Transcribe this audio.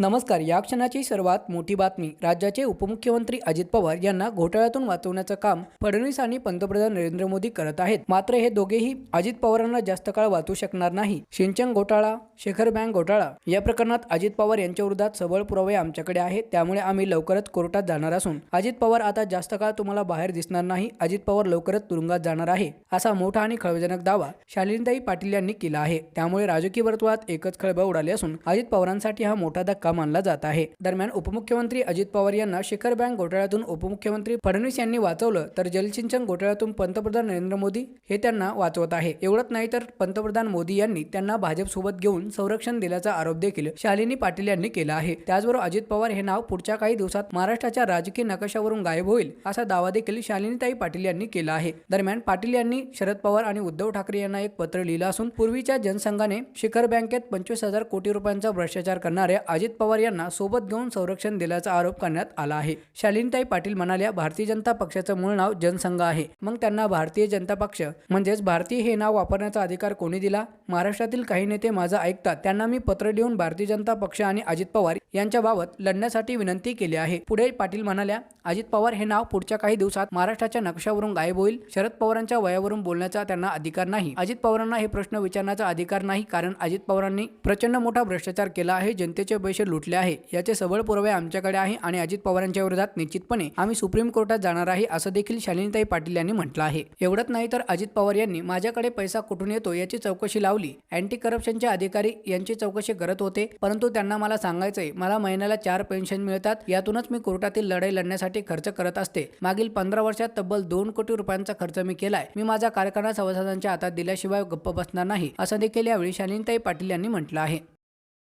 नमस्कार या क्षणाची सर्वात मोठी बातमी. राज्याचे उपमुख्यमंत्री अजित पवार यांना घोटाळ्यातून वाचवण्याचं काम फडणवीस आणि पंतप्रधान नरेंद्र मोदी करत आहेत. मात्र हे दोघेही अजित पवारांना जास्त काळ वाचू शकणार नाही. सिंचन घोटाळा शेखर बँक घोटाळा या प्रकरणात अजित पवार यांच्या विरोधात सबळ पुरावे आमच्याकडे आहेत. त्यामुळे आम्ही लवकरच कोर्टात जाणार असून अजित पवार आता जास्त काळ तुम्हाला बाहेर दिसणार नाही. अजित पवार लवकरच तुरुंगात जाणार आहे असा मोठा आणि खळबळजनक दावा शालिनीताई पाटील यांनी केला आहे. त्यामुळे राजकीय वर्तुळात एकच खळबळ उडाली असून अजित पवारांसाठी हा मोठा धक्का मानला जात आहे. दरम्यान उपमुख्यमंत्री अजित पवार यांना शिखर बँक घोटाळ्यातून उपमुख्यमंत्री फडणवीस यांनी वाचवलं तर जलसिंचन घोटाळ्यातून पंतप्रधान नरेंद्र मोदी हे त्यांना वाचवत आहे. एवढंच नाही तर पंतप्रधान मोदी यांनी त्यांना भाजपसोबत घेऊन संरक्षण दिल्याचा आरोप देखील शालिनी पाटील यांनी केला आहे. त्याचबरोबर अजित पवार हे नाव पुढच्या काही दिवसात महाराष्ट्राच्या राजकीय नकाशावरून गायब होईल असा दावा देखील शालिनीताई पाटील यांनी केला आहे. दरम्यान पाटील यांनी शरद पवार आणि उद्धव ठाकरे यांना एक पत्र लिहिलं असून पूर्वीच्या जनसंघाने शिखर बँकेत पंचवीस हजार कोटी रुपयांचा भ्रष्टाचार करणाऱ्या अजित पवार यांना सोबत घेऊन संरक्षण दिल्याचा आरोप करण्यात आला आहे. शालीनताई पाटील म्हणाल्या भारतीय जनता पक्षाचं मूळ नाव जनसंघ आहे. मग त्यांना भारतीय जनता पक्ष म्हणजेच भारतीय हे नाव वापरण्याचा अधिकार कोणी दिला? महाराष्ट्रातील काही नेते माझं ऐकतात. त्यांना मी पत्र लिहून भारतीय जनता पक्ष आणि अजित पवार यांच्याबाबत लढण्यासाठी विनंती केली आहे. पुढे पाटील म्हणाल्या अजित पवार हे नाव पुढच्या काही दिवसात महाराष्ट्राच्या नक्षावरून गायब होईल. शरद पवारांच्या वयावरून बोलण्याचा त्यांना अधिकार नाही. अजित पवारांना हे प्रश्न विचारण्याचा अधिकार नाही कारण अजित पवारांनी प्रचंड मोठा भ्रष्टाचार केला आहे. जनतेचे पैसे लुटले आहे. याचे सबळ पुरावे आमच्याकडे आहे आणि अजित पवारांच्या विरोधात निश्चितपणे आम्ही सुप्रीम कोर्टात जाणार आहे असं देखील शालिनीताई पाटील यांनी म्हटलं आहे. एवढंच नाही तर अजित पवार यांनी माझ्याकडे पैसा कुठून येतो याची चौकशी लावली. अँटी करप्शनचे अधिकारी यांची चौकशी करत होते परंतु त्यांना मला सांगायचंय मला महिन्याला चार पेन्शन मिळतात यातूनच मी कोर्टातील लढाई लढण्यासाठी खर्च करत असते. मागील पंधरा वर्षात तब्बल दोन कोटी रुपयांचा खर्च मी केलाय. मी माझा कारखाना सभासदांच्या हातात दिल्याशिवाय गप्प बसणार नाही असं देखील यावेळी शालिनीताई पाटील यांनी म्हटलं आहे.